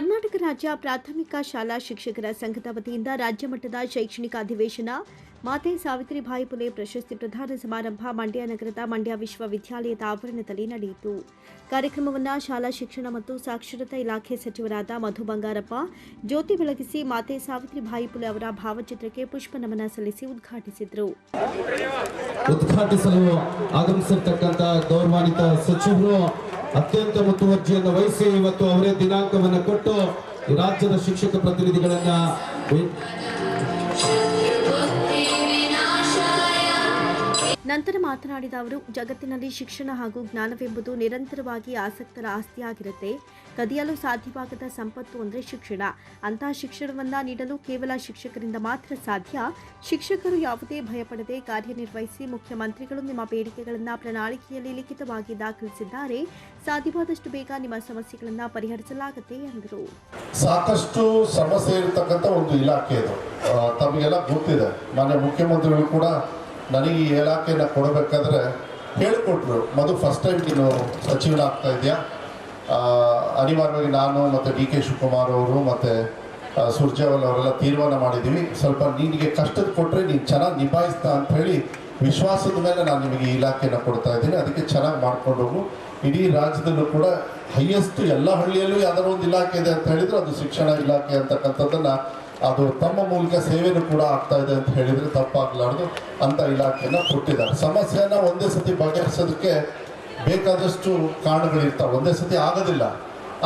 ಕರ್ನಾಟಕ ರಾಜ್ಯ ಪ್ರಾಥಮಿಕ ಶಾಲಾ ಶಿಕ್ಷಕರ ಸಂಘದ ವತಿಯಿಂದ ರಾಜ್ಯ ಮಟ್ಟದ ಶೈಕ್ಷಣಿಕ ಅಧಿವೇಶನ. ಮಾತೆ ಸಾವಿತ್ರಿಬಾಯಿ ಪುಲೆ ಪ್ರಶಸ್ತಿ ಪ್ರದಾನ ಸಮಾರಂಭ ಮಂಡ್ಯ ನಗರದ ಮಂಡ್ಯ ವಿಶ್ವವಿದ್ಯಾಲಯದ ಆವರಣದಲ್ಲಿ ನಡೆಯಿತು. ಕಾರ್ಯಕ್ರಮವನ್ನು ಶಾಲಾ ಶಿಕ್ಷಣ ಮತ್ತು ಸಾಕ್ಷರತಾ ಇಲಾಖೆ ಸಚಿವರಾದ ಮಧು ಬಂಗಾರಪ್ಪ ಜ್ಯೋತಿ ಬೆಳಗಿಸಿ ಮಾತೆ ಸಾವಿತ್ರಿಬಾಯಿ ಪುಲೆ ಅವರ ಭಾವಚಿತ್ರಕ್ಕೆ ಪುಷ್ಪ ನಮನ ಸಲ್ಲಿಸಿ ಉದ್ಘಾಟಿಸಿದರು. ಉದ್ಘಾಟಿಸಲು ಗೌರವಾನ್ವಿತ ಸಚಿವರು ಅತ್ಯಂತ ಮುತುವರ್ಜಿಯನ್ನು ವಹಿಸಿ ಇವತ್ತು ಅವರೇ ದಿನಾಂಕವನ್ನು ಕೊಟ್ಟು ರಾಜ್ಯದ ಶಿಕ್ಷಕ ಪ್ರತಿನಿಧಿಗಳನ್ನ ನಂತರ ಮಾತನಾಡಿದ ಅವರು, ಜಗತ್ತಿನಲ್ಲಿ ಶಿಕ್ಷಣ ಹಾಗೂ ಜ್ಞಾನವೆಂಬುದು ನಿರಂತರವಾಗಿ ಆಸಕ್ತರ ಆಸ್ತಿಯಾಗಿರುತ್ತೆ. ಕದಿಯಲು ಸಾಧ್ಯವಾಗದ ಸಂಪತ್ತು ಅಂದರೆ ಶಿಕ್ಷಣ. ಅಂತಹ ಶಿಕ್ಷಣವನ್ನ ನೀಡಲು ಕೇವಲ ಶಿಕ್ಷಕರಿಂದ ಮಾತ್ರ ಸಾಧ್ಯ. ಶಿಕ್ಷಕರು ಯಾವುದೇ ಭಯಪಡದೆ ಕಾರ್ಯನಿರ್ವಹಿಸಿ ಮುಖ್ಯಮಂತ್ರಿಗಳು ನಿಮ್ಮ ಬೇಡಿಕೆಗಳನ್ನು ಪ್ರಣಾಳಿಕೆಯಲ್ಲಿ ಲಿಖಿತವಾಗಿ ದಾಖಲಿಸಿದ್ದಾರೆ. ಸಾಧ್ಯವಾದಷ್ಟು ಬೇಗ ನಿಮ್ಮ ಸಮಸ್ಯೆಗಳನ್ನು ಪರಿಹರಿಸಲಾಗುತ್ತೆ ಎಂದರು. ಸಾಕಷ್ಟು ಸಮಸ್ಯೆ ಇರತಕ್ಕಂಥ ಒಂದು ಇಲಾಖೆ ಇದು. ತಮಗೆಲ್ಲ ಗೊತ್ತಿದೆ. ಮಾನ್ಯ ಮುಖ್ಯಮಂತ್ರಿಗಳು ಕೂಡ ನನಗೆ ಈ ಇಲಾಖೆಯನ್ನು ಕೊಡಬೇಕಾದ್ರೆ ಹೇಳಿಕೊಟ್ರು. ಮಧು ಫಸ್ಟ್ ಟೈಮ್ ನೀನು ಸಚಿವನಾಗ್ತಾ ಇದೆಯಾ? ಅನಿವಾರ್ಯವಾಗಿ ನಾನು ಮತ್ತು ಡಿ ಕೆ ಶಿವಕುಮಾರ್ ಅವರು ಮತ್ತು ಸುರ್ಜೇವಾಲ್ ಅವರೆಲ್ಲ ತೀರ್ಮಾನ ಮಾಡಿದ್ದೀವಿ. ಸ್ವಲ್ಪ ನಿನಗೆ ಕಷ್ಟದ ಕೊಟ್ಟರೆ ನೀನು ಚೆನ್ನಾಗಿ ನಿಭಾಯಿಸ್ತಾ ಅಂತ ಹೇಳಿ ವಿಶ್ವಾಸದ ಮೇಲೆ ನಾನು ನಿಮಗೆ ಇಲಾಖೆಯನ್ನು ಕೊಡ್ತಾ ಇದ್ದೀನಿ. ಅದಕ್ಕೆ ಚೆನ್ನಾಗಿ ಮಾಡ್ಕೊಂಡು ಹೋಗು. ಇಡೀ ರಾಜ್ಯದಲ್ಲೂ ಕೂಡ ಹೈಯೆಸ್ಟ್ ಎಲ್ಲ ಹಳ್ಳಿಯಲ್ಲೂ ಯಾವ್ದಾದ್ರು ಒಂದು ಇಲಾಖೆ ಇದೆ ಅಂತ ಹೇಳಿದರೆ ಅದು ಶಿಕ್ಷಣ ಇಲಾಖೆ ಅಂತಕ್ಕಂಥದ್ದನ್ನು ಅದು ತಮ್ಮ ಮೂಲಕ ಸೇವೆನೂ ಕೂಡ ಆಗ್ತಾ ಇದೆ ಅಂತ ಹೇಳಿದರೆ ತಪ್ಪಾಗಲಾರ್ದು ಅಂತ ಇಲಾಖೆಯನ್ನು ಕೊಟ್ಟಿದ್ದಾರೆ. ಸಮಸ್ಯೆನ ಒಂದೇ ಸತಿ ಬಗೆಹರಿಸೋದಕ್ಕೆ ಬೇಕಾದಷ್ಟು ಕಾರಣಗಳಿರ್ತಾವೆ. ಒಂದೇ ಸತಿ ಆಗೋದಿಲ್ಲ.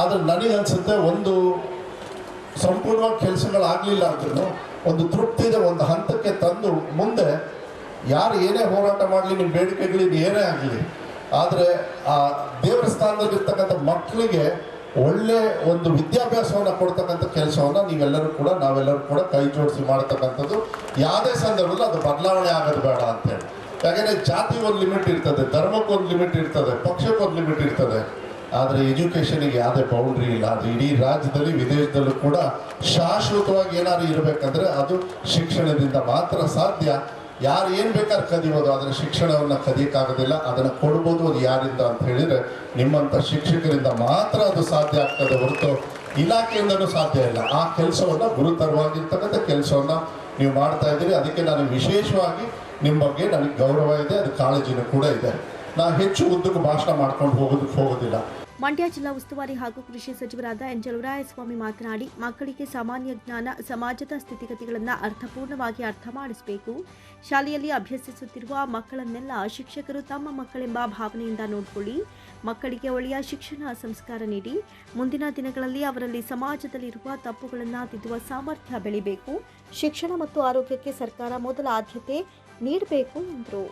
ಆದರೆ ನನಗೆ ಅನ್ಸುತ್ತೆ ಒಂದು ಸಂಪೂರ್ಣವಾಗಿ ಕೆಲಸಗಳಾಗಲಿಲ್ಲ ಅಂದ್ರೂ ಒಂದು ತೃಪ್ತಿದೆ ಒಂದು ಹಂತಕ್ಕೆ ತಂದು ಮುಂದೆ ಯಾರು ಏನೇ ಹೋರಾಟ ಮಾಡಲಿ, ನಿಮ್ಮ ಬೇಡಿಕೆಗಳಿಗೆ ಏನೇ ಆಗಲಿ, ಆದರೆ ಆ ದೇವರ ಸ್ಥಾನದಲ್ಲಿರ್ತಕ್ಕಂಥ ಮಕ್ಕಳಿಗೆ ಒಳ್ಳೆ ಒಂದು ವಿದ್ಯಾಭ್ಯಾಸವನ್ನು ಕೊಡ್ತಕ್ಕಂಥ ಕೆಲಸವನ್ನು ನೀವೆಲ್ಲರೂ ಕೂಡ, ನಾವೆಲ್ಲರೂ ಕೂಡ ಕೈ ಜೋಡಿಸಿ ಮಾಡ್ತಕ್ಕಂಥದ್ದು. ಯಾವುದೇ ಸಂದರ್ಭದಲ್ಲಿ ಅದು ಬದಲಾವಣೆ ಆಗೋದು ಬೇಡ ಅಂತೇಳಿ ಯಾಕೆಂದರೆ ಜಾತಿ ಒಂದು ಲಿಮಿಟ್ ಇರ್ತದೆ ಧರ್ಮಕ್ಕೊಂದು ಲಿಮಿಟ್ ಇರ್ತದೆ ಪಕ್ಷಕ್ಕೊಂದು ಲಿಮಿಟ್ ಇರ್ತದೆ. ಆದರೆ ಎಜುಕೇಷನಿಗೆ ಯಾವುದೇ ಬೌಂಡ್ರಿ ಇಲ್ಲ. ಆದರೆ ಇಡೀ ರಾಜ್ಯದಲ್ಲಿ, ವಿದೇಶದಲ್ಲೂ ಕೂಡ ಶಾಶ್ವತವಾಗಿ ಏನಾದ್ರು ಇರಬೇಕಂದ್ರೆ ಅದು ಶಿಕ್ಷಣದಿಂದ ಮಾತ್ರ ಸಾಧ್ಯ. ಯಾರು ಏನು ಬೇಕಾದ್ರೆ ಕದಿಬೋದು, ಆದರೆ ಶಿಕ್ಷಣವನ್ನು ಕದಿಯಕ್ಕಾಗೋದಿಲ್ಲ. ಅದನ್ನು ಕೊಡ್ಬೋದು ಅದು ಯಾರಿಂದ ಅಂತ ಹೇಳಿದರೆ ನಿಮ್ಮಂಥ ಶಿಕ್ಷಕರಿಂದ ಮಾತ್ರ ಅದು ಸಾಧ್ಯ ಆಗ್ತದೆ ಹೊರತು ಇಲಾಖೆಯಿಂದನೂ ಸಾಧ್ಯ ಇಲ್ಲ. ಆ ಕೆಲಸವನ್ನು ಗುರುತರವಾಗಿರ್ತಕ್ಕಂಥ ಕೆಲಸವನ್ನು ನೀವು ಮಾಡ್ತಾ ಇದ್ದೀರಿ. ಅದಕ್ಕೆ ನಾನು ವಿಶೇಷವಾಗಿ ನಿಮ್ಮ ಬಗ್ಗೆ ನನಗೆ ಗೌರವ ಇದೆ. ಅದು ಕಾಳಜಿನೂ ಕೂಡ ಇದೆ. ನಾನು ಹೆಚ್ಚು ಉದ್ದಕ್ಕೆ ಭಾಷಣ ಮಾಡ್ಕೊಂಡು ಹೋಗೋದಕ್ಕೆ ಹೋಗೋದಿಲ್ಲ. ಮಂಡ್ಯ ಜಿಲ್ಲಾ ಉಸ್ತುವಾರಿ ಹಾಗೂ ಕೃಷಿ ಸಚಿವರಾದ ಎನ್ ಚಲುವರಾಯಸ್ವಾಮಿ ಮಾತನಾಡಿ, ಮಕ್ಕಳಿಗೆ ಸಾಮಾನ್ಯ ಜ್ಞಾನ, ಸಮಾಜದ ಸ್ಥಿತಿಗತಿಗಳನ್ನು ಅರ್ಥಪೂರ್ಣವಾಗಿ ಅರ್ಥ ಮಾಡಿಸಬೇಕು. ಶಾಲೆಯಲ್ಲಿ ಅಭ್ಯಸಿಸುತ್ತಿರುವ ಮಕ್ಕಳನ್ನೆಲ್ಲ ಶಿಕ್ಷಕರು ತಮ್ಮ ಮಕ್ಕಳೆಂಬ ಭಾವನೆಯಿಂದ ನೋಡಿಕೊಳ್ಳಿ. ಮಕ್ಕಳಿಗೆ ಒಳ್ಳೆಯ ಶಿಕ್ಷಣ, ಸಂಸ್ಕಾರ ನೀಡಿ. ಮುಂದಿನ ದಿನಗಳಲ್ಲಿ ಅವರಲ್ಲಿ ಸಮಾಜದಲ್ಲಿರುವ ತಪ್ಪುಗಳನ್ನು ತಿದ್ದುವ ಸಾಮರ್ಥ್ಯ ಬೆಳಿಬೇಕು. ಶಿಕ್ಷಣ ಮತ್ತು ಆರೋಗ್ಯಕ್ಕೆ ಸರ್ಕಾರ ಮೊದಲ ಆದ್ಯತೆ ನೀಡಬೇಕು ಎಂದರು.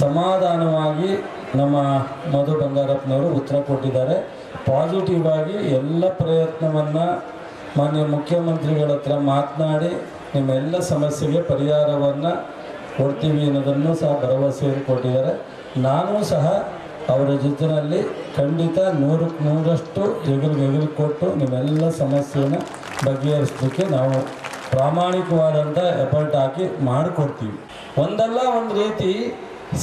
ಸಮಾಧಾನವಾಗಿ ನಮ್ಮ ಮಧು ಬಂಗಾರಪ್ಪನವರು ಉತ್ತರ ಕೊಟ್ಟಿದ್ದಾರೆ. ಪಾಸಿಟಿವ್ ಆಗಿ ಎಲ್ಲ ಪ್ರಯತ್ನವನ್ನು ಮಾನ್ಯ ಮುಖ್ಯಮಂತ್ರಿಗಳ ಹತ್ರ ಮಾತನಾಡಿ ನಿಮ್ಮೆಲ್ಲ ಸಮಸ್ಯೆಗೆ ಪರಿಹಾರವನ್ನು ಕೊಡ್ತೀವಿ ಅನ್ನೋದನ್ನು ಸಹ ಭರವಸೆಯನ್ನು ಕೊಟ್ಟಿದ್ದಾರೆ. ನಾನು ಸಹ ಅವರ ಜೊತೆಯಲ್ಲಿ ಖಂಡಿತ ನೂರಕ್ಕೆ ನೂರಷ್ಟು ಎಗಲು ಎಗಲು ಕೊಟ್ಟು ನಿಮ್ಮೆಲ್ಲ ಸಮಸ್ಯೆನ ಬಗೆಹರಿಸಲಿಕ್ಕೆ ನಾವು ಪ್ರಾಮಾಣಿಕವಾದಂಥ ಎಫರ್ಟ್ ಹಾಕಿ ಮಾಡಿಕೊಡ್ತೀವಿ. ಒಂದಲ್ಲ ಒಂದು ರೀತಿ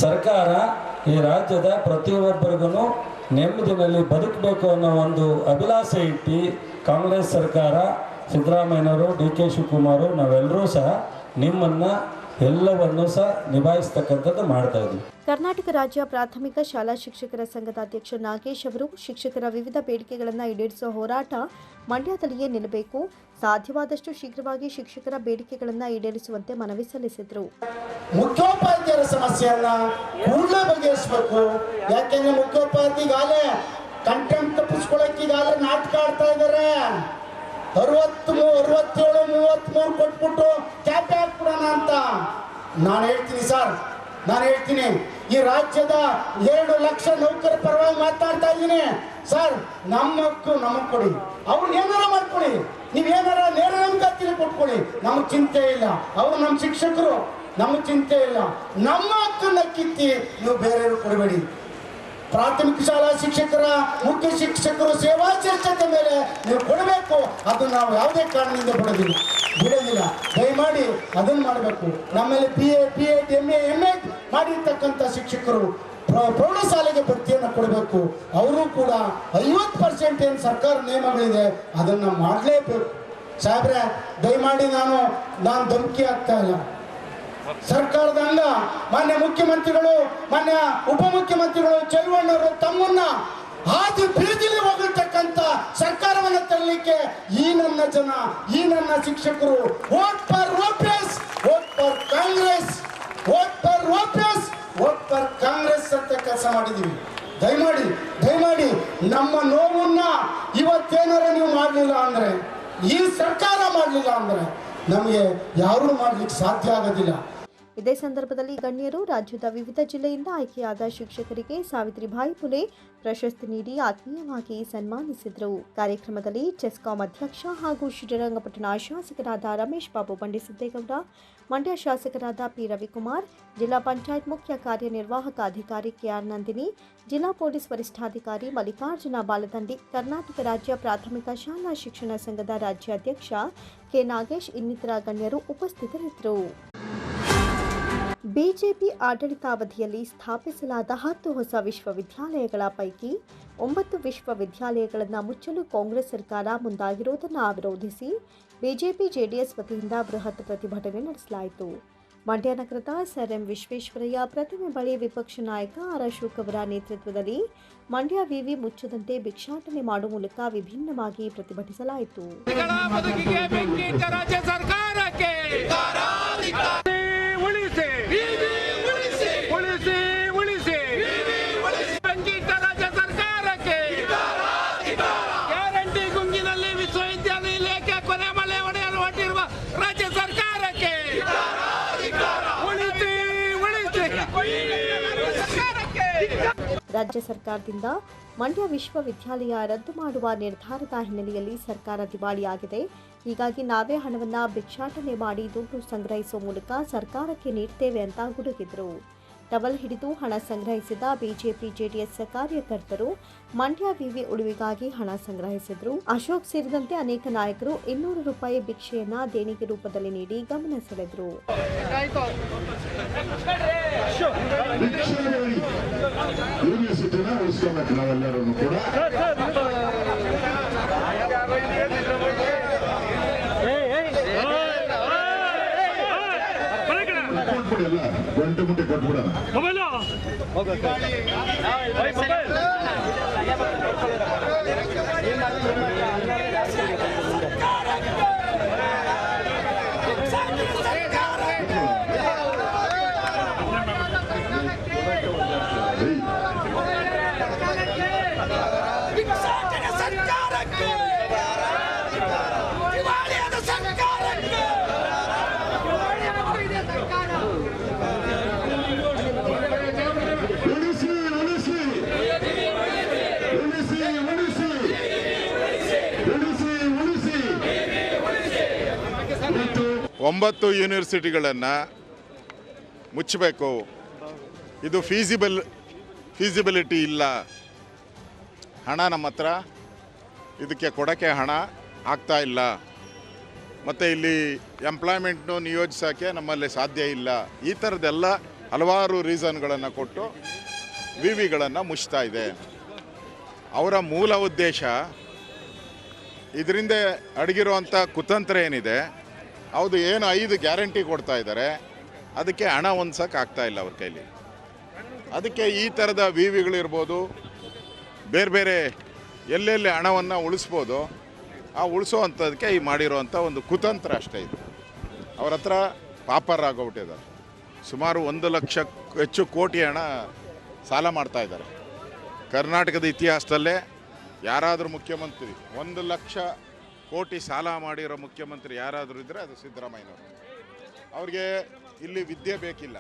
ಸರ್ಕಾರ ಈ ರಾಜ್ಯದ ಪ್ರತಿಯೊಬ್ಬರಿಗೂ ನೆಮ್ಮದಿನಲ್ಲಿ ಬದುಕಬೇಕು ಅನ್ನೋ ಒಂದು ಅಭಿಲಾಷೆ ಇಟ್ಟು ಕಾಂಗ್ರೆಸ್ ಸರ್ಕಾರ ಸಿದ್ದರಾಮಯ್ಯನವರು, ಡಿ ಕೆ ಶಿವಕುಮಾರು ನಾವೆಲ್ಲರೂ ಸಹ ನಿಮ್ಮನ್ನು ಎಲ್ಲವನ್ನೂ ಸಹ ನಿಭಾಯಿಸ್ತಕ್ಕಂಥದ್ದು ಮಾಡ್ತಾ ಇದ್ದೀವಿ. ಕರ್ನಾಟಕ ರಾಜ್ಯ ಪ್ರಾಥಮಿಕ ಶಾಲಾ ಶಿಕ್ಷಕರ ಸಂಘದ ಅಧ್ಯಕ್ಷ ನಾಗೇಶ್ ಅವರು ಶಿಕ್ಷಕರ ವಿವಿಧ ಬೇಡಿಕೆಗಳನ್ನು ಈಡೇರಿಸುವ ಹೋರಾಟ ಮಂಡ್ಯದಲ್ಲಿಯೇ ನಿಲ್ಲಬೇಕು. ಸಾಧ್ಯವಾದಷ್ಟು ಶೀಘ್ರವಾಗಿ ಶಿಕ್ಷಕರ ಬೇಡಿಕೆಗಳನ್ನು ಈಡೇರಿಸುವಂತೆ ಮನವಿ ಸಲ್ಲಿಸಿದರು. ಮುಖ್ಯೋಪಾಧ್ಯಾಯರ ಸಮಸ್ಯೆಯನ್ನ ಪೂರ್ಣ ಬಗೆಹರಿಸಬೇಕು. ಯಾಕೆಂದ್ರೆ ಮುಖ್ಯೋಪಾಧ್ಯಾಯಗಾಲೇ ಕಂಟೆಂಟ್ ತಪ್ಪಿಸ್ಕೊಳಕ್ ಈಗಾಗಲೇ ನಾಟಕ ಆಡ್ತಾ ಇದ್ದಾರೆ. ಅರವತ್ತು ಅರವತ್ತೇಳು ಮೂವತ್ತ್ಮೂರು ಕೊಟ್ಬಿಟ್ಟು ಕ್ಯಾಪ್ ಹಾಕ್ಬಿಡೋಣ ಅಂತ. ನಾನು ಹೇಳ್ತೀನಿ ಸರ್, ನಾನು ಹೇಳ್ತೀನಿ. ಈ ರಾಜ್ಯದ ಎರಡು ಲಕ್ಷ ನೌಕರ ಪರವಾಗಿ ಮಾತಾಡ್ತಾ ಇದ್ದೀನಿ. ಸರ್, ನಮ್ಮ ಹಕ್ಕು ನಮಗೆ ಕೊಡಿ. ಅವ್ರನ್ನ ಏನಾರ ಮಾಡ್ಕೊಡಿ. ನೀವೇನಾರ ನೇರ ನೇಮಕಾತಿನ ಕೊಟ್ಕೊಳ್ಳಿ ನಮ್ಗೆ ಚಿಂತೆ ಇಲ್ಲ. ಅವ್ರು ನಮ್ಮ ಶಿಕ್ಷಕರು. ನಮ್ಗೆ ಚಿಂತೆ ಇಲ್ಲ. ನಮ್ಮ ಹಕ್ಕನ್ನ ಕಿತ್ತಿ ನೀವು ಬೇರೆಯವರು ಕೊಡಬೇಡಿ. ಪ್ರಾಥಮಿಕ ಶಾಲಾ ಶಿಕ್ಷಕರ, ಮುಖ್ಯ ಶಿಕ್ಷಕರು ಸೇವಾ ಶಿಕ್ಷಕ ಮೇಲೆ ನೀವು ಕೊಡಬೇಕು. ಅದು ನಾವು ಯಾವುದೇ ಕಾರಣದಿಂದ ಬಿಡೋದಿಲ್ಲ ಬಿಡೋದಿಲ್ಲ. ದಯಮಾಡಿ ಅದನ್ನು ಮಾಡಬೇಕು. ನಮ್ಮಲ್ಲಿ P A P Ed M A M A ಮಾಡಿರ್ತಕ್ಕಂಥ ಶಿಕ್ಷಕರು ಪ್ರ- ಪ್ರೌಢಶಾಲೆಗೆ ಭರ್ತಿಯನ್ನು ಕೊಡಬೇಕು. ಅವರು ಕೂಡ ಐವತ್ತು ಪರ್ಸೆಂಟ್ ಏನು ಸರ್ಕಾರ ನಿಯಮಗಳಿದೆ, ಅದನ್ನು ಮಾಡಲೇಬೇಕು. ಸಾಹೇಬ್ರೆ, ದಯಮಾಡಿ ನಾನು ನಾನು ಧಮಕಿ ಆಗ್ತಾ ಇಲ್ಲ. ಸರ್ಕಾರದ ಅಂಗ, ಮಾನ್ಯ ಮುಖ್ಯಮಂತ್ರಿಗಳು, ಮಾನ್ಯ ಉಪಮುಖ್ಯಮಂತ್ರಿಗಳು ಚೆಲುವಣ್ಣವರು ತಮ್ಮನ್ನ ಹಾದಿ ಬೀದಿಲಿ ಹೋಗಿರ್ತಕ್ಕಂಥ ಸರ್ಕಾರವನ್ನು ತರಲಿಕ್ಕೆ ಈ ನನ್ನ ಜನ, ಈ ನನ್ನ ಶಿಕ್ಷಕರು vote for OPS vote for Congress vote for OPS vote for Congress ಅಂತ ಕೆಲಸ ಮಾಡಿದ್ದೀವಿ. ದಯಮಾಡಿ ದಯಮಾಡಿ ನಮ್ಮ ನೋವನ್ನ ಇವತ್ತೇನಾರ ನೀವು ಮಾಡಲಿಲ್ಲ ಅಂದ್ರೆ, ಈ ಸರ್ಕಾರ ಮಾಡಲಿಲ್ಲ ಅಂದ್ರೆ ನಮಗೆ ಯಾರೂ ಮಾಡಲಿಕ್ಕೆ ಸಾಧ್ಯ ಆಗೋದಿಲ್ಲ. ಇದೇ ಸಂದರ್ಭದಲ್ಲಿ ಗಣ್ಯರು ರಾಜ್ಯದ ವಿವಿಧ ಜಿಲ್ಲೆಯಿಂದ ಆಯ್ಕೆಯಾದ ಶಿಕ್ಷಕರಿಗೆ ಸಾವಿತ್ರಿಬಾಯಿ ಫುಲೆ ಪ್ರಶಸ್ತಿ ನೀಡಿ ಆತ್ಮೀಯವಾಗಿ ಸನ್ಮಾನಿಸಿದರು. ಕಾರ್ಯಕ್ರಮದಲ್ಲಿ ಚೆಸ್ಕಾಂ ಅಧ್ಯಕ್ಷ ಹಾಗೂ ಶ್ರೀರಂಗಪಟ್ಟಣ ಶಾಸಕರಾದ ರಮೇಶ್ ಬಾಬು ಬಂಡಿಸಿದ್ದೇಗೌಡ, ಮಂಡ್ಯ ಶಾಸಕರಾದ ಪಿ ರವಿಕುಮಾರ್, ಜಿಲ್ಲಾ ಪಂಚಾಯತ್ ಮುಖ್ಯ ಕಾರ್ಯನಿರ್ವಾಹಕ ಅಧಿಕಾರಿ ಕೆಆರ್ ನಂದಿನಿ, ಜಿಲ್ಲಾ ಪೊಲೀಸ್ ವರಿಷ್ಠಾಧಿಕಾರಿ ಮಲ್ಲಿಕಾರ್ಜುನ ಬಾಲದಂಡಿ, ಕರ್ನಾಟಕ ರಾಜ್ಯ ಪ್ರಾಥಮಿಕ ಶಾಲಾ ಶಿಕ್ಷಣ ಸಂಘದ ರಾಜ್ಯಾಧ್ಯಕ್ಷ ಕೆ ನಾಗೇಶ್ ಇನ್ನಿತರ ಗಣ್ಯರು ಉಪಸ್ಥಿತರಿದ್ದರು. ಬಿಜೆಪಿ ಆಡಳಿತಾವಧಿಯಲ್ಲಿ ಸ್ಥಾಪಿಸಲಾದ ಹತ್ತು ಹೊಸ ವಿಶ್ವವಿದ್ಯಾಲಯಗಳ ಪೈಕಿ ಒಂಬತ್ತು ವಿಶ್ವವಿದ್ಯಾಲಯಗಳನ್ನು ಮುಚ್ಚಲು ಕಾಂಗ್ರೆಸ್ ಸರ್ಕಾರ ಮುಂದಾಗಿರುವುದನ್ನು ವಿರೋಧಿಸಿ ಬಿಜೆಪಿ ಜೆಡಿಎಸ್ ವತಿಯಿಂದ ಬೃಹತ್ ಪ್ರತಿಭಟನೆ ನಡೆಸಲಾಯಿತು. ಮಂಡ್ಯ ನಗರದ ಸರ್ ಎಂ ವಿಶ್ವೇಶ್ವರಯ್ಯ ಪ್ರತಿಮೆ ಬಳಿ ವಿಪಕ್ಷ ನಾಯಕ ಆರ್ ಅಶೋಕ್ ಅವರ ನೇತೃತ್ವದಲ್ಲಿ ಮಂಡ್ಯ ವಿವಿ ಮುಚ್ಚದಂತೆ ಭಿಕ್ಷಾಟನೆ ಮಾಡುವ ಮೂಲಕ ವಿಭಿನ್ನವಾಗಿ ಪ್ರತಿಭಟಿಸಲಾಯಿತು. ಉಳಿಸಿ ಉಳಿಸಿ ಉಳಿಸಿ ರಾಜ್ಯ ಸರ್ಕಾರಕ್ಕೆ ಗ್ಯಾರಂಟಿ ಗುಂಗಿನಲ್ಲಿ ವಿಶ್ವವಿದ್ಯಾನಿಲಯಕ್ಕೆ ಕೊನೆ ಮಳೆ ಒಡೆಯಲು ರಾಜ್ಯ ಸರ್ಕಾರಕ್ಕೆ ಉಳಿಸಿ ಉಳಿಸಿ ಸರ್ಕಾರಕ್ಕೆ ರಾಜ್ಯ ಸರ್ಕಾರದಿಂದ ಮಂಡ್ಯ ವಿಶ್ವವಿದ್ಯಾಲಯ ರದ್ದು ಮಾಡುವ ನಿರ್ಧಾರದ ಹಿನ್ನೆಲೆಯಲ್ಲಿ ಸರ್ಕಾರ ದಿವಾಳಿಯಾಗಿದೆ. ಹೀಗಾಗಿ ನಾವೇ ಹಣವನ್ನು ಭಿಕ್ಷಾಟನೆ ಮಾಡಿ ದುಡ್ಡು ಸಂಗ್ರಹಿಸುವ ಮೂಲಕ ಸರ್ಕಾರಕ್ಕೆ ನೀಡ್ತೇವೆ ಅಂತ ಗುಡುಗಿದ್ರು. ಟವಲ್ ಹಿಡಿದು ಹಣ ಸಂಗ್ರಹಿಸಿದ ಬಿಜೆಪಿ ಜೆಡಿಎಸ್ ಕಾರ್ಯಕರ್ತರು ಮಂಡ್ಯ ವಿವಿ ಉಳಿವಿಗಾಗಿ ಹಣ ಸಂಗ್ರಹಿಸಿದ್ರು. ಅಶೋಕ್ ಸೇರಿದಂತೆ ಅನೇಕ ನಾಯಕರು ಇನ್ನೂರು ರೂಪಾಯಿ ಭಿಕ್ಷೆಯನ್ನ ದೇಣಿಗೆ ರೂಪದಲ್ಲಿ ನೀಡಿ ಗಮನ ಸೆಳೆದ್ರು. ಯೂನಿವರ್ಸಿಟಿನ ಉಳಿಸ್ಕೋಬೇಕು ನಾವೆಲ್ಲರೂ ಕೂಡ. ಕೊಟ್ಬಿಡಿ ಎಲ್ಲ ಗಂಟೆ ಮುಟ್ಟೆ ಕೊಟ್ಬಿಡೋಣ ಏಯ್, ಒಂಬತ್ತು ಯೂನಿವರ್ಸಿಟಿಗಳನ್ನು ಮುಚ್ಚಬೇಕು. ಇದು ಫೀಸಿಬಲ್ ಫೀಸಿಬಿಲಿಟಿ ಇಲ್ಲ. ಹಣ ನಮ್ಮ ಹತ್ರ. ಇದಕ್ಕೆ ಕೊಡೋಕ್ಕೆ ಹಣ ಆಗ್ತಾ ಇಲ್ಲ. ಮತ್ತು ಇಲ್ಲಿ ಎಂಪ್ಲಾಯ್ಮೆಂಟ್ನು ನಿಯೋಜಿಸೋಕ್ಕೆ ನಮ್ಮಲ್ಲಿ ಸಾಧ್ಯ ಇಲ್ಲ. ಈ ಥರದ್ದೆಲ್ಲ ಹಲವಾರು ರೀಸನ್ಗಳನ್ನು ಕೊಟ್ಟು ವಿ ವಿಗಳನ್ನು ಮುಚ್ತಾ ಇದೆ. ಅವರ ಮೂಲ ಉದ್ದೇಶ ಇದರಿಂದ ಅಡಗಿರುವಂಥ ಕುತಂತ್ರ ಏನಿದೆ ಹೌದು, ಏನು ಐದು ಗ್ಯಾರಂಟಿ ಕೊಡ್ತಾ ಇದ್ದಾರೆ. ಅದಕ್ಕೆ ಹಣ ಹೊಂದ್ಸಕ್ಕೆ ಆಗ್ತಾ ಇಲ್ಲ ಅವ್ರ ಕೈಲಿ. ಅದಕ್ಕೆ ಈ ಥರದ ವಿ ವಿಗಳಿರ್ಬೋದು ಬೇರೆ ಬೇರೆ ಎಲ್ಲೆಲ್ಲಿ ಹಣವನ್ನು ಉಳಿಸ್ಬೋದು, ಆ ಉಳಿಸೋ ಅಂಥದಕ್ಕೆ ಈ ಮಾಡಿರೋವಂಥ ಒಂದು ಕುತಂತ್ರ ಅಷ್ಟೇ ಇದು. ಅವ್ರ ಹತ್ರ ಪಾಪರಾಗೋಗ್ಬಿಟ್ಟಿದ್ದಾರೆ ಸುಮಾರು ಒಂದು ಲಕ್ಷ ಹೆಚ್ಚು ಕೋಟಿ ಹಣ ಸಾಲ ಮಾಡ್ತಾ ಇದ್ದಾರೆ. ಕರ್ನಾಟಕದ ಇತಿಹಾಸದಲ್ಲೇ ಯಾರಾದರೂ ಮುಖ್ಯಮಂತ್ರಿ, ಒಂದು ಲಕ್ಷ ಕೋಟಿ ಸಾಲ ಮಾಡಿರೋ ಮುಖ್ಯಮಂತ್ರಿ ಯಾರಾದರೂ ಇದ್ದರೆ ಅದು ಸಿದ್ದರಾಮಯ್ಯನವರು. ಅವ್ರಿಗೆ ಇಲ್ಲಿ ವಿದ್ಯೆ ಬೇಕಿಲ್ಲ.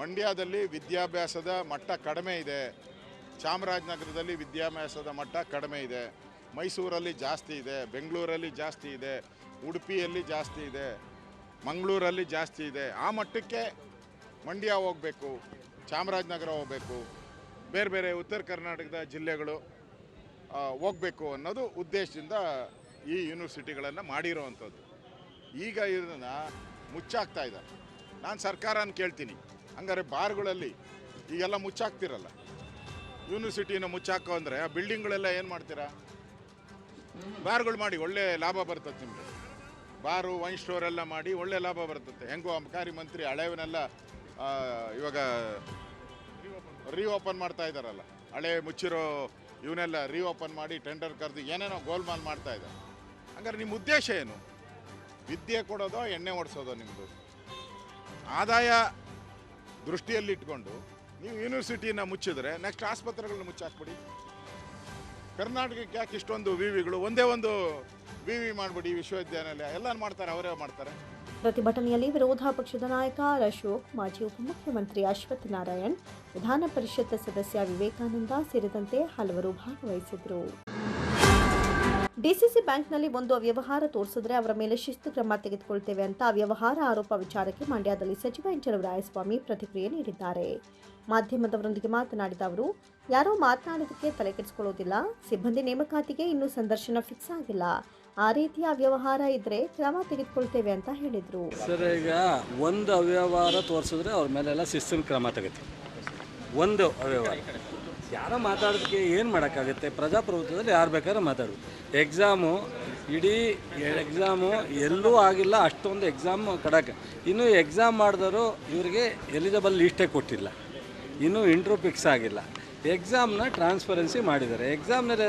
ಮಂಡ್ಯದಲ್ಲಿ ವಿದ್ಯಾಭ್ಯಾಸದ ಮಟ್ಟ ಕಡಿಮೆ ಇದೆ. ಚಾಮರಾಜನಗರದಲ್ಲಿ ವಿದ್ಯಾಭ್ಯಾಸದ ಮಟ್ಟ ಕಡಿಮೆ ಇದೆ. ಮೈಸೂರಲ್ಲಿ ಜಾಸ್ತಿ ಇದೆ. ಬೆಂಗಳೂರಲ್ಲಿ ಜಾಸ್ತಿ ಇದೆ. ಉಡುಪಿಯಲ್ಲಿ ಜಾಸ್ತಿ ಇದೆ. ಮಂಗಳೂರಲ್ಲಿ ಜಾಸ್ತಿ ಇದೆ. ಆ ಮಟ್ಟಕ್ಕೆ ಮಂಡ್ಯ ಹೋಗಬೇಕು, ಚಾಮರಾಜನಗರ ಹೋಗಬೇಕು. ಬೇರೆ ಬೇರೆ ಉತ್ತರ ಕರ್ನಾಟಕದ ಜಿಲ್ಲೆಗಳು ಹೋಗಬೇಕು ಅನ್ನೋದು ಉದ್ದೇಶದಿಂದ ಈ ಯೂನಿವರ್ಸಿಟಿಗಳನ್ನು ಮಾಡಿರೋವಂಥದ್ದು. ಈಗ ಇದನ್ನು ಮುಚ್ಚಾಕ್ತಾ ಇದ್ದಾರೆ. ನಾನು ಸರ್ಕಾರನ ಕೇಳ್ತೀನಿ. ಹಂಗಾರೆ ಬಾರ್ಗಳಲ್ಲಿ ಈಗೆಲ್ಲ ಮುಚ್ಚಾಕ್ತಿರಲ್ಲ. ಯೂನಿವರ್ಸಿಟಿನ ಮುಚ್ಚಾಕೋ ಅಂದರೆ ಆ ಬಿಲ್ಡಿಂಗ್ಗಳೆಲ್ಲ ಏನು ಮಾಡ್ತೀರಾ? ಬಾರ್ಗಳು ಮಾಡಿ ಒಳ್ಳೆ ಲಾಭ ಬರ್ತದೆ ನಿಮಗೆ. ಬಾರು, ವೈನ್ ಸ್ಟೋರ್ ಎಲ್ಲ ಮಾಡಿ ಒಳ್ಳೆ ಲಾಭ ಬರ್ತದೆ. ಹೆಂಗೋ ಅಬಕಾರಿ ಮಂತ್ರಿ ಹಳೆಯವನ್ನೆಲ್ಲ ಇವಾಗ ರೀಓಪನ್ ಮಾಡ್ತಾ ಇದ್ದಾರಲ್ಲ. ಹಳೆ ಮುಚ್ಚಿರೋ ಇವನ್ನೆಲ್ಲ ರೀಓಪನ್ ಮಾಡಿ ಟೆಂಡರ್ ಕರೆದು ಏನೇನೋ ಗೋಲ್ಮಾಲ್ ಮಾಡ್ತಾ ಇದ್ದಾರೆ ಹಂಗಾರೆ ನಿಮ್ಮ ಉದ್ದೇಶ ಏನು? ವಿದ್ಯೆ ಕೊಡೋದೋ, ಎಣ್ಣೆ ಓಡಿಸೋದೋ ನಿಮ್ಮದು ಆದಾಯ ದೃಷ್ಟಿಯಲ್ಲಿಟ್ಕೊಂಡು ನೀವು ಯೂನಿವರ್ಸಿಟಿನ ಮುಚ್ಚಿದ್ರೆ ನೆಕ್ಸ್ಟ್ ಆಸ್ಪತ್ರೆಗಳನ್ನ ಮುಚ್ಚಾಕ್ಬಿಡಿ ಕರ್ನಾಟಕಕ್ಕೆ ಯಾಕೆ ಇಷ್ಟೊಂದು ವಿ ವಿಗಳು ಒಂದೇ ಒಂದು ವಿ ವಿ ಮಾಡಿಬಿಡಿ ವಿಶ್ವವಿದ್ಯಾನಿಲಯ. ಎಲ್ಲ ಮಾಡ್ತಾರೆ, ಅವರೇ ಮಾಡ್ತಾರೆ. ಪ್ರತಿಭಟನೆಯಲ್ಲಿ ವಿರೋಧ ಪಕ್ಷದ ನಾಯಕ ಅಶೋಕ್, ಮಾಜಿ ಉಪಮುಖ್ಯಮಂತ್ರಿ ಅಶ್ವಥ್ ನಾರಾಯಣ್, ವಿಧಾನ ಪರಿಷತ್ ಸದಸ್ಯ ವಿವೇಕಾನಂದ ಸೇರಿದಂತೆ ಹಲವರು ಭಾಗವಹಿಸಿದರು ಡಿಸಿಸಿ ಬ್ಯಾಂಕ್ನಲ್ಲಿ ಒಂದು ಅವ್ಯವಹಾರ ತೋರಿಸಿದ್ರೆ ಅವರ ಮೇಲೆ ಶಿಸ್ತು ಕ್ರಮ ತೆಗೆದುಕೊಳ್ತೇವೆ ಅಂತ ಅವ್ಯವಹಾರ ಆರೋಪ ವಿಚಾರಕ್ಕೆ ಮಂಡ್ಯದಲ್ಲಿ ಸಚಿವ ರಾಯಸ್ವಾಮಿ ಪ್ರತಿಕ್ರಿಯೆ ನೀಡಿದ್ದಾರೆ. ಮಾಧ್ಯಮದವರೊಂದಿಗೆ ಮಾತನಾಡಿದ ಅವರು, ಯಾರೋ ಮಾತನಾಡೋದಕ್ಕೆ ತಲೆಕೆಡಿಸಿಕೊಳ್ಳೋದಿಲ್ಲ, ಸಿಬ್ಬಂದಿ ನೇಮಕಾತಿಗೆ ಇನ್ನೂ ಸಂದರ್ಶನ ಫಿಕ್ಸ್ ಆಗಿಲ್ಲ. ಆ ರೀತಿಯ ಅವ್ಯವಹಾರ ಇದ್ರೆ ಕ್ರಮ ತೆಗೆದುಕೊಳ್ತೇವೆ ಅಂತ ಹೇಳಿದ್ರು. ಸರ್, ಈಗ ಒಂದು ಅವ್ಯವಹಾರ ತೋರಿಸಿದ್ರೆ ಅವ್ರ ಮೇಲೆಲ್ಲ ಶಿಸ್ತಿನ ಕ್ರಮ ತಗೋತೀವಿ ಒಂದು ಅವ್ಯವಹಾರ. ಯಾರೋ ಮಾತಾಡೋದಕ್ಕೆ ಏನು ಮಾಡೋಕ್ಕಾಗುತ್ತೆ? ಪ್ರಜಾಪ್ರಭುತ್ವದಲ್ಲಿ ಯಾರು ಬೇಕಾದ್ರೂ ಮಾತಾಡೋದು ಎಕ್ಸಾಮು ಇಡೀ ಎಕ್ಸಾಮು ಎಲ್ಲೂ ಆಗಿಲ್ಲ, ಅಷ್ಟೊಂದು ಎಕ್ಸಾಮ್ ಕಡಕ್ಕೆ ಇನ್ನು ಎಕ್ಸಾಮ್ ಮಾಡಿದವರು ಇವರಿಗೆ ಎಲಿಜಿಬಲ್ ಲೀಸ್ಟೇ ಕೊಟ್ಟಿಲ್ಲ. ಇನ್ನೂ ಇಂಟ್ರೂ ಫಿಕ್ಸ್ ಆಗಿಲ್ಲ. ಎಕ್ಸಾಮ್ನ ಟ್ರಾನ್ಸ್ಪರೆನ್ಸಿ ಮಾಡಿದ್ದಾರೆ. ಎಕ್ಸಾಮ್ನಲ್ಲಿ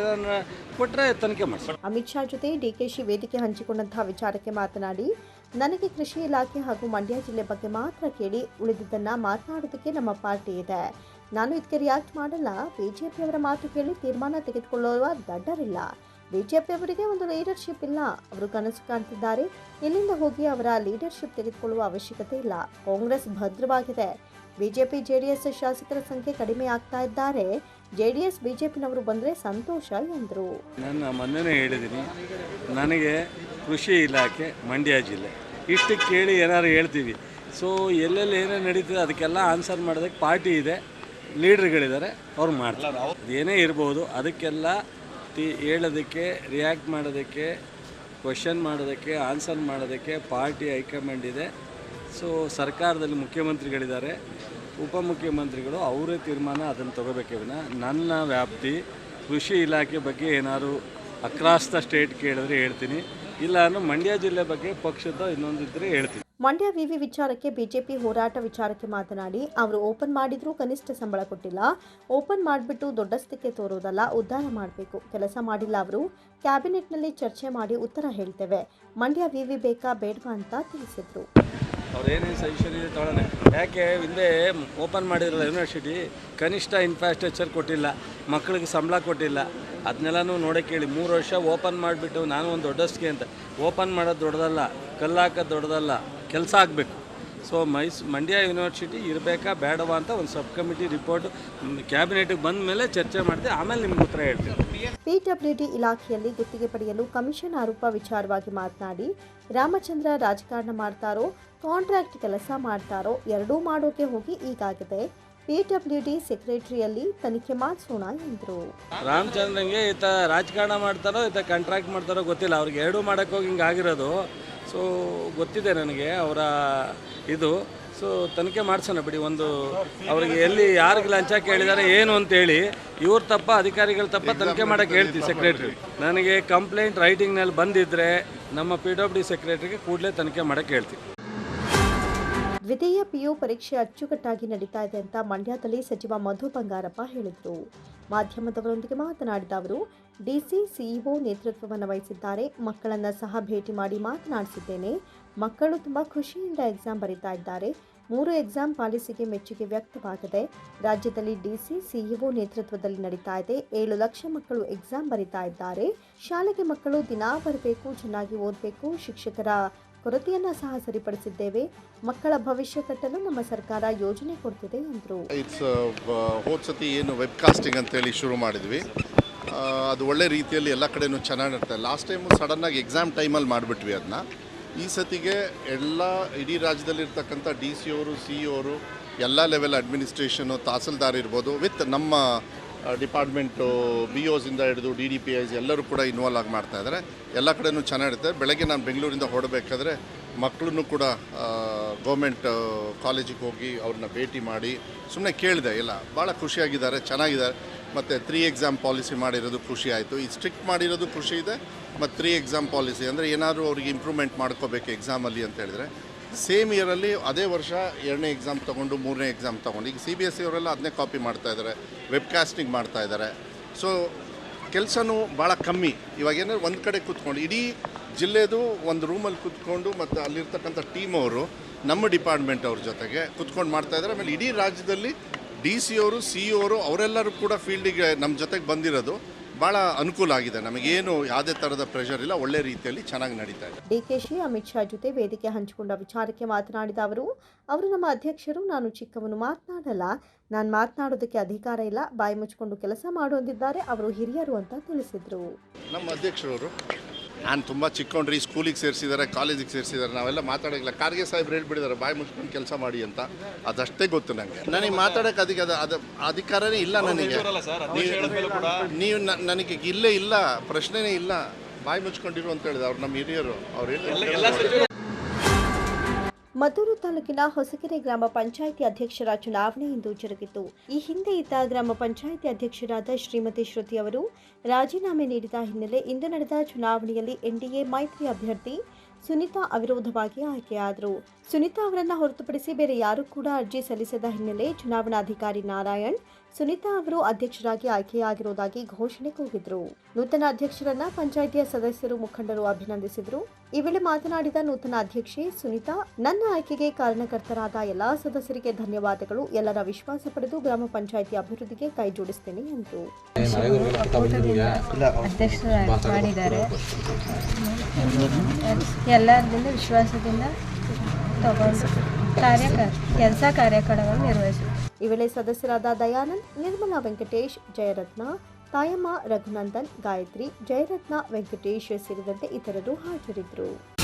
ಕೊಟ್ಟರೆ ತನಿಖೆ ಮಾಡಿಸ್ತಾರೆ ಅಮಿತ್ ಶಾ ಜೊತೆ ಡಿಕೆಶಿ ವೇದಿಕೆ ಹಂಚಿಕೊಂಡಂತಹ ವಿಚಾರಕ್ಕೆ ಮಾತನಾಡಿ, ನನಗೆ ಕೃಷಿ ಇಲಾಖೆ ಹಾಗೂ ಮಂಡ್ಯ ಜಿಲ್ಲೆ ಬಗ್ಗೆ ಮಾತ್ರ ಕೇಳಿ ಉಳಿದಿದ್ದನ್ನು ಮಾತನಾಡೋದಕ್ಕೆ ನಮ್ಮ ಪಾರ್ಟಿ ಇದೆ. ನಾನು ಇದಕ್ಕೆ ರಿಯಾಕ್ಟ್ ಮಾಡಲ್ಲ. ಬಿಜೆಪಿಯವರ ಮಾತು ಕೇಳಿ ತೀರ್ಮಾನ ತೆಗೆದುಕೊಳ್ಳುವ ದಡ್ಡರಿಲ್ಲ. ಬಿಜೆಪಿಯವರಿಗೆ ಒಂದು ಲೀಡರ್ಶಿಪ್ ಇಲ್ಲ. ಅವರು ಕನಸು ಕಾಣ್ತಿದ್ದಾರೆ. ಇಲ್ಲಿಂದ ಹೋಗಿ ಅವರ ಲೀಡರ್ಶಿಪ್ ತೆಗೆದುಕೊಳ್ಳುವ ಅವಶ್ಯಕತೆ ಇಲ್ಲ. ಕಾಂಗ್ರೆಸ್ ಭದ್ರವಾಗಿದೆ. ಬಿಜೆಪಿ, ಜೆಡಿಎಸ್ ಶಾಸಕರ ಸಂಖ್ಯೆ ಕಡಿಮೆ ಆಗ್ತಾ ಇದ್ದಾರೆ. ಜೆಡಿಎಸ್, ಬಿಜೆಪಿನವರು ಬಂದರೆ ಸಂತೋಷ ಎಂದರು. ನನ್ನ ಮೊನ್ನೆ ಹೇಳಿದ್ದೀನಿ, ನನಗೆ ಕೃಷಿ ಇಲಾಖೆ, ಮಂಡ್ಯ ಜಿಲ್ಲೆ. ಇಷ್ಟು ಕೇಳಿ ಏನಾದ್ರು ಹೇಳ್ತೀವಿ. ಸೊ ಎಲ್ಲೆಲ್ಲಿ ಏನೇ ನಡೀತಿದೆ, ಅದಕ್ಕೆಲ್ಲ ಆನ್ಸರ್ ಮಾಡೋದಕ್ಕೆ ಪಾರ್ಟಿ ಇದೆ. ಲೀಡ್ರ್ಗಳಿದ್ದಾರೆ ಅವ್ರು ಮಾಡ್ತಾರೆ. ಏನೇ ಇರ್ಬೋದು, ಅದಕ್ಕೆಲ್ಲ ತಿ ಹೇಳೋದಕ್ಕೆ ರಿಯಾಕ್ಟ್ ಮಾಡೋದಕ್ಕೆ ಕ್ವಶನ್ ಮಾಡೋದಕ್ಕೆ ಆನ್ಸರ್ ಮಾಡೋದಕ್ಕೆ ಪಾರ್ಟಿ ಹೈಕಮಾಂಡ್ ಇದೆ. ಸೊ ಸರ್ಕಾರದಲ್ಲಿ ಮುಖ್ಯಮಂತ್ರಿಗಳಿದ್ದಾರೆ. ಉಪಮುಖ್ಯಮಂತ್ರಿಗಳು ಅವರೇ ತೀರ್ಮಾನ ಅದನ್ನು ತಗೋಬೇಕೇ ವಿನ. ನನ್ನ ವ್ಯಾಪ್ತಿ, ಕೃಷಿ ಇಲಾಖೆ ಬಗ್ಗೆ ಏನಾದರೂ ಅಕ್ರಾಸ್ ಸ್ಟೇಟ್ ಕೇಳಿದ್ರೆ ಹೇಳ್ತೀನಿ. ಇಲ್ಲ ಮಂಡ್ಯ ಜಿಲ್ಲೆ ಬಗ್ಗೆ ಪಕ್ಷದ ಇನ್ನೊಂದಿದ್ರೆ ಹೇಳ್ತೀನಿ. ಮಂಡ್ಯ ವಿವಿ ವಿಚಾರಕ್ಕೆ ಬಿಜೆಪಿ ಹೋರಾಟ ವಿಚಾರಕ್ಕೆ ಮಾತನಾಡಿ, ಅವರು ಓಪನ್ ಮಾಡಿದ್ರೂ ಕನಿಷ್ಠ ಸಂಬಳ ಕೊಟ್ಟಿಲ್ಲ. ಓಪನ್ ಮಾಡಿಬಿಟ್ಟು ದೊಡ್ಡಸ್ತಿಕೆ ತೋರೋದಲ್ಲ, ಉದ್ಧಾರ ಮಾಡಬೇಕು. ಕೆಲಸ ಮಾಡಿಲ್ಲ ಅವರು. ಕ್ಯಾಬಿನೆಟ್ನಲ್ಲಿ ಚರ್ಚೆ ಮಾಡಿ ಉತ್ತರ ಹೇಳ್ತೇವೆ. ಮಂಡ್ಯ ವಿವಿ ಬೇಕಾ ಬೇಡವಾ ಅಂತ ತಿಳಿಸಿದ್ರು. ಅವ್ರೇನೇ ಇದೆ ತೊಗೊಳ್ಳೋಣ. ಯಾಕೆ? ಹಿಂದೆ ಓಪನ್ ಮಾಡಿರಲ್ಲ ಯೂನಿವರ್ಸಿಟಿ, ಕನಿಷ್ಠ ಇನ್ಫ್ರಾಸ್ಟ್ರಕ್ಚರ್ ಕೊಟ್ಟಿಲ್ಲ, ಮಕ್ಕಳಿಗೆ ಸಂಬಳ ಕೊಟ್ಟಿಲ್ಲ. ಅದನ್ನೆಲ್ಲನೂ ನೋಡೋಕೆ ಹೇಳಿ ಮೂರು ವರ್ಷ ಓಪನ್ ಮಾಡಿಬಿಟ್ಟು ನಾನು ಒಂದು ದೊಡ್ಡಸ್ಗೆ ಅಂತ. ಓಪನ್ ಮಾಡೋದು ದೊಡ್ಡದಲ್ಲ ಕಲ್ಲಾಕೋದು ದೊಡ್ಡದಲ್ಲ. ಕೆಲಸ ಆಗಬೇಕು. ಸೊ ಮೈಸ್ ಮಂಡ್ಯ ಯೂನಿವರ್ಸಿಟಿ ಇರಬೇಕಾ ಬೇಡವಾ ಅಂತ ಒಂದು ಸಬ್ ಕಮಿಟಿ ರಿಪೋರ್ಟ್ ಕ್ಯಾಬಿನೆಟ್ಗೆ ಬಂದ ಮೇಲೆ ಚರ್ಚೆ ಮಾಡಿದೆ ಆಮೇಲೆ ನಿಮ್ಗೆ ಉತ್ತರ ಹೇಳ್ತೀನಿ. ಪಿಡಬ್ಲ್ಯೂಡಿ ಇಲಾಖೆಯಲ್ಲಿ ಗುತ್ತಿಗೆ ಪಡೆಯಲು ಕಮಿಷನ್ ಆರೋಪ ವಿಚಾರವಾಗಿ ಮಾತನಾಡಿ ರಾಮಚಂದ್ರ ರಾಜಕಾರಣ ಮಾಡ್ತಾರೋ ಕಾಂಟ್ರಾಕ್ಟ್ ಕೆಲಸ ಮಾಡ್ತಾರೋ ಎರಡೂ ಮಾಡೋಕೆ ಹೋಗಿ ಈಗಾಗಿದೆ ಪಿಡಬ್ಲ್ಯೂಡಿ ಸೆಕ್ರೆಟರಿಯಲ್ಲಿ ತನಿಖೆ ಮಾಡಿಸೋಣ ಎಂದರು. ರಾಮಚಂದ್ರಂಗೆ ಈತ ರಾಜಕಾರಣ ಮಾಡ್ತಾರೋ ಈತ ಕಾಂಟ್ರಾಕ್ಟ್ ಮಾಡ್ತಾರೋ ಗೊತ್ತಿಲ್ಲ. ಅವ್ರಿಗೆ ಎರಡೂ ಮಾಡೋಕ್ಕೆ ಹೋಗಿ ಹಿಂಗೆ ಆಗಿರೋದು ಸೊ ಗೊತ್ತಿದೆ ನನಗೆ ಅವರ ಇದು. ಸೊ ತನಿಖೆ ಮಾಡಿಸೋಣ ಬಿಡಿ ಒಂದು ಅವರಿಗೆ ಎಲ್ಲಿ ಯಾರಿಗೆ ಲಂಚ ಕೇಳಿದ್ದಾರೆ ಏನು ಅಂತೇಳಿ ಇವ್ರ ತಪ್ಪ, ಅಧಿಕಾರಿಗಳ ತಪ್ಪ ತನಿಖೆ ಮಾಡೋಕ್ಕೆ ಹೇಳ್ತೀವಿ ಸೆಕ್ರೆಟ್ರಿ ನನಗೆ ಕಂಪ್ಲೇಂಟ್ ರೈಟಿಂಗ್ನಲ್ಲಿ ಬಂದಿದ್ದರೆ ನಮ್ಮ ಪಿ ಡಬ್ಲ್ಯೂ ಡಿ ಸೆಕ್ರೆಟ್ರಿಗೆ ಕೂಡಲೇ ತನಿಖೆ ಮಾಡೋಕ್ಕೆ ಹೇಳ್ತೀವಿ. ದ್ವಿತೀಯ ಪಿಯು ಪರೀಕ್ಷೆ ಅಚ್ಚುಕಟ್ಟಾಗಿ ನಡೀತಾ ಇದೆ ಅಂತ ಮಂಡ್ಯದಲ್ಲಿ ಸಚಿವ ಮಧು ಬಂಗಾರಪ್ಪ ಹೇಳಿದರು. ಮಾಧ್ಯಮದವರೊಂದಿಗೆ ಮಾತನಾಡಿದ ಅವರು, ಡಿಸಿ ಸಿಇಒ ನೇತೃತ್ವವನ್ನು ವಹಿಸಿದ್ದಾರೆ. ಮಕ್ಕಳನ್ನು ಸಹ ಭೇಟಿ ಮಾಡಿ ಮಾತನಾಡಿಸಿದ್ದೇನೆ. ಮಕ್ಕಳು ತುಂಬ ಖುಷಿಯಿಂದ ಎಕ್ಸಾಮ್ ಬರೀತಾ ಇದ್ದಾರೆ. ಮೂರು ಎಕ್ಸಾಮ್ ಪಾಲಿಸಿಗೆ ಮೆಚ್ಚುಗೆ ವ್ಯಕ್ತವಾಗಿದೆ. ರಾಜ್ಯದಲ್ಲಿ ಡಿಸಿ ಸಿಇಒ ನೇತೃತ್ವದಲ್ಲಿ ನಡೀತಾ ಇದೆ. ಏಳು ಲಕ್ಷ ಮಕ್ಕಳು ಎಕ್ಸಾಮ್ ಬರೀತಾ ಇದ್ದಾರೆ. ಶಾಲೆಗೆ ಮಕ್ಕಳು ದಿನಾ ಬರಬೇಕು, ಚೆನ್ನಾಗಿ ಓದಬೇಕು, ಶಿಕ್ಷಕರ ಕೊರತೆಯನ್ನು ಸಹ ಸರಿಪಡಿಸಿದ್ದೇವೆ. ಮಕ್ಕಳ ಭವಿಷ್ಯ ಕಟ್ಟಲು ನಮ್ಮ ಸರ್ಕಾರ ಯೋಜನೆ ಕೊಡ್ತಿದೆ ಎಂದರು. ಇಟ್ಸ್ ಹೋದ ಸತಿ ಏನು ವೆಬ್ ಕಾಸ್ಟಿಂಗ್ ಅಂತೇಳಿ ಶುರು ಮಾಡಿದ್ವಿ. ಅದು ಒಳ್ಳೆ ರೀತಿಯಲ್ಲಿ ಎಲ್ಲ ಕಡೆನೂ ಚೆನ್ನಾಗಿ ನಡ್ತಾರೆ ಲಾಸ್ಟ್ ಟೈಮು ಸಡನ್ನಾಗಿ ಎಕ್ಸಾಮ್ ಟೈಮಲ್ಲಿ ಮಾಡಿಬಿಟ್ವಿ ಅದನ್ನ ಈ ಸತಿಗೆ ಎಲ್ಲ ಇಡೀ ರಾಜ್ಯದಲ್ಲಿರ್ತಕ್ಕಂಥ ಡಿ ಸಿ ಅವರು ಸಿ ಅವರು ಎಲ್ಲ ಲೆವೆಲ್ ಅಡ್ಮಿನಿಸ್ಟ್ರೇಷನು ತಹಸೀಲ್ದಾರ್ ಇರ್ಬೋದು ವಿತ್ ನಮ್ಮ ಡಿಪಾರ್ಟ್ಮೆಂಟು ಬಿ ಇಂದ ಹಿಡಿದು ಡಿ ಡಿ ಪಿ ಐಸ್ ಎಲ್ಲರೂ ಕೂಡ ಇನ್ವಾಲ್ವ್ ಆಗಿ ಮಾಡ್ತಾ ಇದ್ದಾರೆ ಎಲ್ಲ ಕಡೆಯೂ ಚೆನ್ನಾಗಿರುತ್ತೆ. ಬೆಳಗ್ಗೆ ನಾನು ಬೆಂಗಳೂರಿಂದ ಹೊರಡಬೇಕಾದ್ರೆ ಮಕ್ಕಳನ್ನು ಕೂಡ ಗೌರ್ಮೆಂಟ್ ಕಾಲೇಜಿಗೆ ಹೋಗಿ ಅವ್ರನ್ನ ಭೇಟಿ ಮಾಡಿ ಸುಮ್ಮನೆ ಕೇಳಿದೆ. ಎಲ್ಲ ಭಾಳ ಖುಷಿಯಾಗಿದ್ದಾರೆ, ಚೆನ್ನಾಗಿದ್ದಾರೆ. ಮತ್ತು ತ್ರೀ ಎಕ್ಸಾಮ್ ಪಾಲಿಸಿ ಮಾಡಿರೋದು ಖುಷಿ ಆಯಿತು. ಈ ಸ್ಟ್ರಿಕ್ಟ್ ಮಾಡಿರೋದು ಖುಷಿ ಇದೆ. ಮತ್ತು ತ್ರೀ ಎಕ್ಸಾಮ್ ಪಾಲಿಸಿ ಅಂದರೆ ಏನಾದರೂ ಅವ್ರಿಗೆ ಇಂಪ್ರೂವ್ಮೆಂಟ್ ಮಾಡ್ಕೋಬೇಕು ಎಕ್ಸಾಮಲ್ಲಿ ಅಂತ ಹೇಳಿದ್ರೆ ಸೇಮ್ ಇಯರಲ್ಲಿ ಅದೇ ವರ್ಷ ಎರಡನೇ ಎಕ್ಸಾಮ್ ತೊಗೊಂಡು ಮೂರನೇ ಎಕ್ಸಾಮ್ ತೊಗೊಂಡು, ಈಗ ಸಿ ಬಿ ಎಸ್ ಸಿ ಅವರೆಲ್ಲ ಅದನ್ನೇ ಕಾಪಿ ಮಾಡ್ತಾ ಇದ್ದಾರೆ ವೆಬ್ಕಾಸ್ಟಿಂಗ್ ಮಾಡ್ತಾ ಇದ್ದಾರೆ. ಸೊ ಕೆಲಸನೂ ಭಾಳ ಕಮ್ಮಿ. ಇವಾಗ ಏನಾದ್ರು ಒಂದು ಕಡೆ ಕೂತ್ಕೊಂಡು, ಇಡೀ ಜಿಲ್ಲೆದು ಒಂದು ರೂಮಲ್ಲಿ ಕೂತ್ಕೊಂಡು ಮತ್ತು ಅಲ್ಲಿರ್ತಕ್ಕಂಥ ಟೀಮ್ ಅವರು, ನಮ್ಮ ಡಿಪಾರ್ಟ್ಮೆಂಟ್ ಅವ್ರ ಜೊತೆಗೆ ಕೂತ್ಕೊಂಡು ಮಾಡ್ತಾ ಇದ್ದಾರೆ. ಆಮೇಲೆ ಇಡೀ ರಾಜ್ಯದಲ್ಲಿ ಡಿ ಸಿ ಅವರು ಸಿ ಅವರು, ಅವರೆಲ್ಲರೂ ಕೂಡ ಫೀಲ್ಡಿಗೆ ನಮ್ಮ ಜೊತೆಗೆ ಬಂದಿರೋದು. ಭಾಳ ಅನುಕೂಲ ಆಗಿದೆ. ನಮಗೇನು ಯಾವುದೇ ಥರದ ಪ್ರೆಷರ್ ಇಲ್ಲ. ಒಳ್ಳೆ ರೀತಿಯಲ್ಲಿ ಚೆನ್ನಾಗಿ ನಡೀತಾ ಇದೆ. ಡಿಕೆಶಿ ಅಮಿತ್ ಶಾ ಜೊತೆ ವೇದಿಕೆ ಹಂಚಿಕೊಂಡ ವಿಚಾರಕ್ಕೆ ಮಾತನಾಡಿದ ಅವರು ಅವರು ನಮ್ಮ ಅಧ್ಯಕ್ಷರು ನಾನು ಚಿಕ್ಕವನು ಮಾತನಾಡಲ್ಲ. ನಾನು ಮಾತನಾಡೋದಕ್ಕೆ ಅಧಿಕಾರ ಇಲ್ಲ. ಬಾಯಿ ಮುಚ್ಕೊಂಡು ಕೆಲಸ ಮಾಡುವಂತಿದ್ದಾರೆ ಅವರು ಹಿರಿಯರು ಅಂತ ತಿಳಿಸಿದರು. ನಮ್ಮ ಅಧ್ಯಕ್ಷರವರು ನಾನು ತುಂಬ ಚಿಕ್ಕೊಂಡ್ರಿ ಸ್ಕೂಲಿಗೆ ಸೇರಿಸಿದ್ದಾರೆ ಕಾಲೇಜಿಗೆ ಸೇರಿಸಿದ್ದಾರೆ ನಾವೆಲ್ಲ ಮಾತಾಡೋಕ್ಕಿಲ್ಲ. ಕಾರ್ಗೆ ಸಾಹೇಬ್ರು ಹೇಳ್ಬಿಟ್ಟಿದ್ದಾರೆ ಬಾಯಿ ಮುಚ್ಕೊಂಡು ಕೆಲಸ ಮಾಡಿ ಅಂತ. ಅದಷ್ಟೇ ಗೊತ್ತು ನನಗೆ ನನಗೆ ಮಾತಾಡೋಕೆ ಅದಕ್ಕೆ ಅದು ಅದು ಅಧಿಕಾರನೇ ಇಲ್ಲ ನನಗೆ. ನೀವು- ನನಗೆ ಇಲ್ಲೇ ಇಲ್ಲ ಪ್ರಶ್ನೆನೇ ಇಲ್ಲ. ಬಾಯಿ ಮುಚ್ಕೊಂಡಿರು ಅಂತ ಹೇಳಿದೆ ಅವ್ರು ನಮ್ಮ ಹಿರಿಯರು. ಅವ್ರು ಮದ್ದೂರು ತಾಲೂಕಿನ ಹೊಸಕೆರೆ ಗ್ರಾಮ ಪಂಚಾಯಿತಿ ಅಧ್ಯಕ್ಷರ ಚುನಾವಣೆ ಇಂದು ಜರುಗಿತು. ಈ ಹಿಂದೆ ಇದ್ದ ಗ್ರಾಮ ಪಂಚಾಯಿತಿ ಅಧ್ಯಕ್ಷರಾದ ಶ್ರೀಮತಿ ಶ್ರುತಿ ಅವರು ರಾಜೀನಾಮೆ ನೀಡಿದ ಹಿನ್ನೆಲೆ ಇಂದು ನಡೆದ ಚುನಾವಣೆಯಲ್ಲಿ ಎನ್ಡಿಎ ಮೈತ್ರಿ ಅಭ್ಯರ್ಥಿ ಸುನೀತಾ ಅವಿರೋಧವಾಗಿ ಆಯ್ಕೆಯಾದರು. ಸುನೀತಾ ಅವರನ್ನ ಹೊರತುಪಡಿಸಿ ಬೇರೆ ಯಾರೂ ಕೂಡ ಅರ್ಜಿ ಸಲ್ಲಿಸದ ಹಿನ್ನೆಲೆ ಚುನಾವಣಾಧಿಕಾರಿ ನಾರಾಯಣ್ ಸುನೀತಾ ಅವರು ಅಧ್ಯಕ್ಷರಾಗಿ ಆಯ್ಕೆಯಾಗಿರುವುದಾಗಿ ಘೋಷಣೆ ಕೂಗಿದ್ರು. ನೂತನ ಅಧ್ಯಕ್ಷರನ್ನ ಪಂಚಾಯಿತಿಯ ಸದಸ್ಯರು ಮುಖಂಡರು ಅಭಿನಂದಿಸಿದರು. ಈ ವೇಳೆ ಮಾತನಾಡಿದ ನೂತನ ಅಧ್ಯಕ್ಷೆ ಸುನೀತಾ, ನನ್ನ ಆಯ್ಕೆಗೆ ಕಾರಣಕರ್ತರಾದ ಎಲ್ಲಾ ಸದಸ್ಯರಿಗೆ ಧನ್ಯವಾದಗಳು. ಎಲ್ಲರ ವಿಶ್ವಾಸ ಪಡೆದು ಗ್ರಾಮ ಪಂಚಾಯಿತಿ ಅಭಿವೃದ್ಧಿಗೆ ಕೈ ಜೋಡಿಸ್ತೇನೆ ಎಂದರು ಮಾಡಿದ್ದಾರೆ ಎಲ್ಲರದಿಂದ ವಿಶ್ವಾಸದಿಂದ ತಗೊಂಡು ಕಾರ್ಯಕರ್ ಕೆಲಸ ಕಾರ್ಯಕ್ರಮಗಳು ನಿರ್ವಹಿಸಿ ಈ ವೇಳೆ ಸದಸ್ಯರಾದ ದಯಾನಂದ್, ನಿರ್ಮಲಾ ವೆಂಕಟೇಶ್, ಜಯರತ್ನ, ತಾಯಮ್ಮ ರಘುನಂದನ್, ಗಾಯತ್ರಿ, ಜಯರತ್ನ ವೆಂಕಟೇಶ್ ಸೇರಿದಂತೆ ಇತರರು ಹಾಜರಿದ್ದರು.